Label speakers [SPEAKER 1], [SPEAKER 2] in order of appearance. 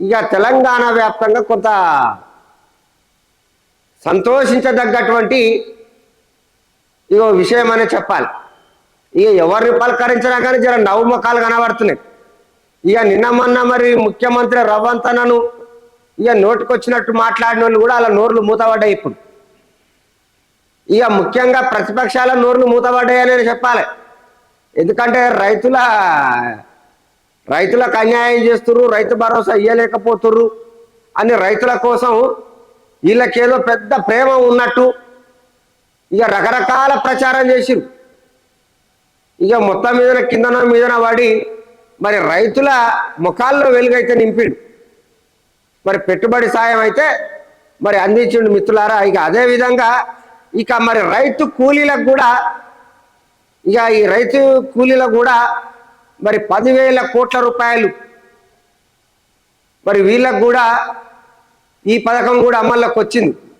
[SPEAKER 1] ఇక తెలంగాణ వ్యాప్తంగా కొంత సంతోషించదగ్గటువంటి ఇగో విషయం అనే చెప్పాలి. ఇక ఎవరిని పలకరించినా కానీ జర నవ్వు ముఖాలు కనబడుతున్నాయి. ఇక నిన్న మొన్న మరి ముఖ్యమంత్రి రవ్వంతనను ఇక నోటికొచ్చినట్టు మాట్లాడిన వాళ్ళు కూడా అలా నోర్లు మూతపడ్డాయి ఇప్పుడు. ఇక ముఖ్యంగా ప్రతిపక్షాల నోర్లు మూతపడ్డాయని చెప్పాలి. ఎందుకంటే రైతుల రైతులకు అన్యాయం చేస్తుర్రు రైతు భరోసా ఇయ్యలేకపోతుర్రు అని రైతుల కోసం వీళ్ళకేదో పెద్ద ప్రేమ ఉన్నట్టు ఇక రకరకాల ప్రచారం చేసిరు ఇక మొత్తం మీద కిందన మీదన పడి మరి రైతుల ముఖాల్లో వెలుగైతే నింపిడు. మరి పెట్టుబడి సాయం అయితే మరి అందించిండు మిత్రులారా ఇక అదే విధంగా ఇక మరి రైతు కూలీలకు కూడా ఇక ఈ రైతు కూలీలకు కూడా మరి పదివేల కోట్ల రూపాయలు. మరి వీళ్ళకు కూడా ఈ పథకం కూడా అమల్లోకి వచ్చింది.